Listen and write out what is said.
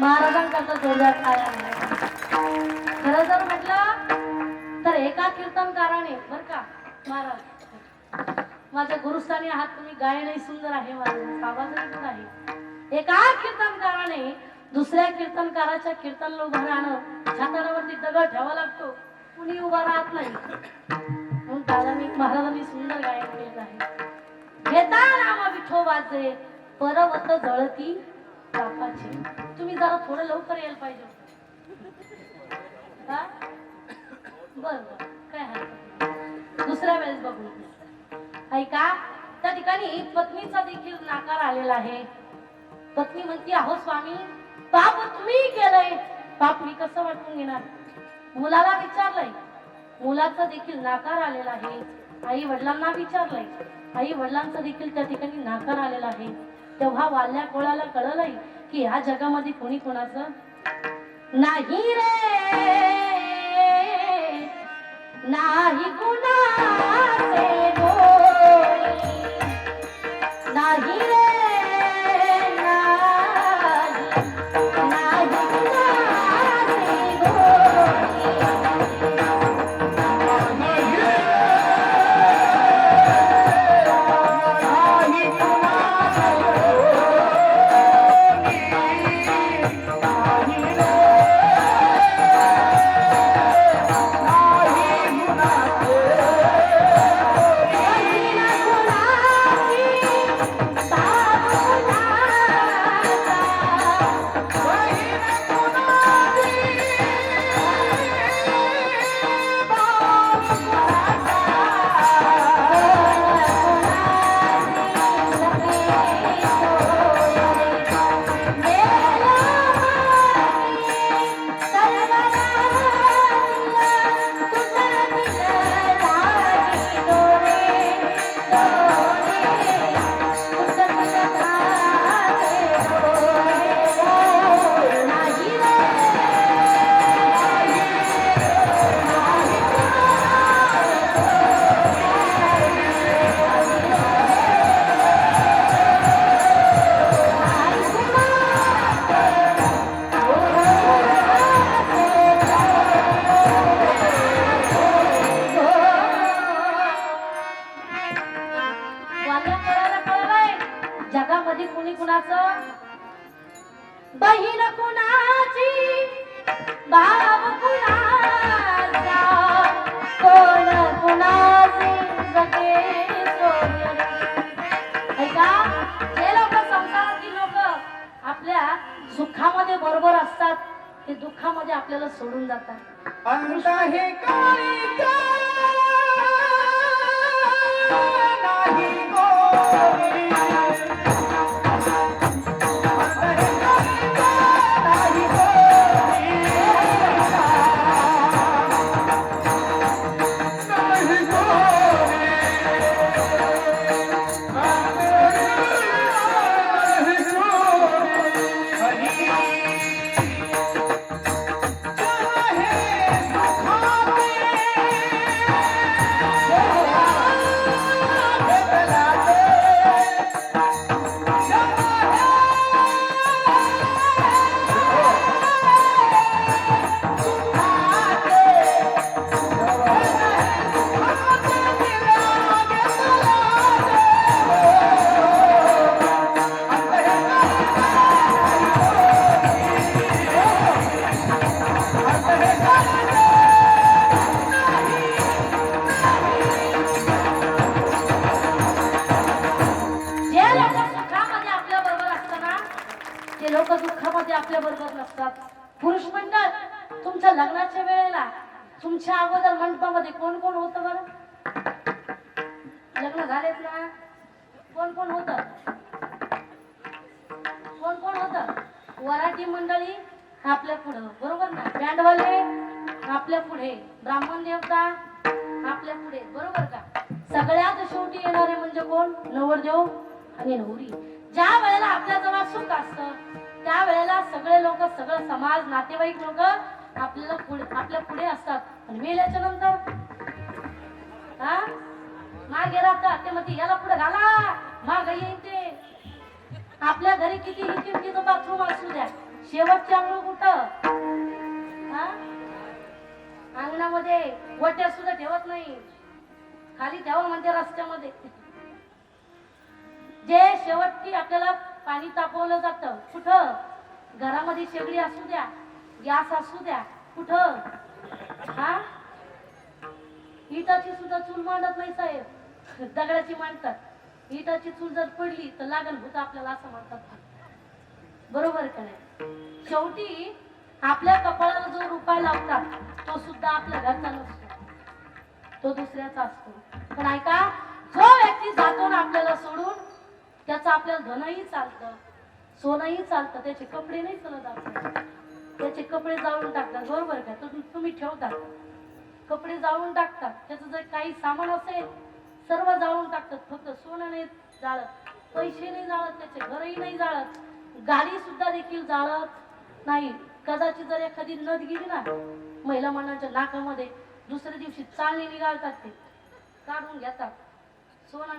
महाराजांकरता जोरदार काय आहे खरं जर म्हटलं तर एका कीर्तनकाराने बर का महाराज माझ्या गुरुस्थानी आहात तुम्ही गायनही सुंदर आहे माझा आवाजही आहे. एका कीर्तनकाराने दुसऱ्या कीर्तनकाराच्या कीर्तनला उभं राहणं छातारावरती दगड ठेवा लागतो. कुणी उभा राहत नाही. म्हणून दादानी महाराजांनी सुंदर गायन केलं आहे. घेता रामा विठो वाजे परवत जळती बापाची. तुम्ही जरा थोडं लवकर यायला पाहिजे का बर बर. काय हरकत दुसऱ्या वेळेस बघू. ऐका त्या ठिकाणी पत्नीचा देखील नाकार आलेला आहे. पत्नी म्हणती अहो स्वामी पाप तुम्ही केलंय. पाप मी कसं वाटून घेणार? मुलाला विचारलंय. मुलाचा देखील नाकार आलेला आहे. आई वडिलांना विचारलंय. आई वडिलांचा देखील त्या ठिकाणी नाकार आलेला आहे. तेव्हा वाल्या कोळाला कळलंय की ह्या जगामध्ये कोणी कोणाचं नाही रे. नाही कुणाचे जगामध्ये कुणी कुणाचं? बहीण कुणाची? भाव कुणाचा? कोण कुणाचे जगे ऐका जे लोक संसारातील लोक आपल्या सुखामध्ये बरोबर असतात ते दुःखामध्ये आपल्याला सोडून जातात. अंत हे का? ते लोक दुःखामध्ये आपल्या बरोबर नसतात. पुरुष मंडळ तुमच्या लग्नाच्या वेळेला तुमच्या अगोदर मंडपामध्ये कोण कोण होत बरं? लग्न झालेत ना? कोण कोण होत? कोण कोण होत? वराठी मंडळी आपल्या पुढं. बरोबर ना? बँडवाले आपल्या पुढे. ब्राह्मण देवता आपल्या पुढे. बरोबर का? सगळ्यात शेवटी येणारे म्हणजे कोण? नवरदेव आणि नवरी. ज्या वेळेला आपल्या जवळ सुख असतं त्या वेळेला सगळे लोक सगळं समाज नातेवाईक लोक आपल्याला पुढे आपल्या पुढे असतात. आणि मेल्याच्या नंतर हा? मागे राहतात ते म्हणते याला पुढे घाला. माग येईन ते. आपल्या घरी किती किमतीचं बाथरूम असू द्या. शेवटची आंघोळ कुठं? हा? अंगणामध्ये गोट्या सुद्धा ठेवत नाही. खाली ठेवा म्हणजे रस्त्यामध्ये. जे शेवटची आपल्याला पाणी तापवलं जातं कुठं? घरामध्ये शेगडी असू द्या गॅस असू द्या कुठं? हा? हिटाची सुद्धा चूल मांडत नाही साहेब. दगडाची मांडतात. हिटाची चूल जर पडली तर लागल होतं आपल्याला असं म्हणतात. बरोबर का नाही? शेवटी आपल्या कपाळाला जो रुपया लावतात तो सुद्धा आपल्या घरचा नसतो. तो दुसऱ्याचा असतो. पण ऐका जो व्यक्ती जातो ना आपल्याला सोडून त्याचं आपल्याला धनही चालतं सोनंही चालतं त्याचे कपडे नाही चालत आपल्याला. त्याचे कपडे जाळून टाकतात बरोबर का? तुम्ही तुम्ही ठेवता. कपडे जाळून टाकतात. त्याचं जर काही सामान असेल सर्व जाळून टाकतात. फक्त सोनं नाही जाळत पैसे नाही जाळत त्याचे घरही नाही जाळत गाडी सुद्धा देखील जाळत नाही कदाचित जर एखादी नद गेली ना महिला मनाच्या नाकामध्ये दुसऱ्या दिवशी चालणी निघालतात ते. काढून घेतात. सोनं नाही.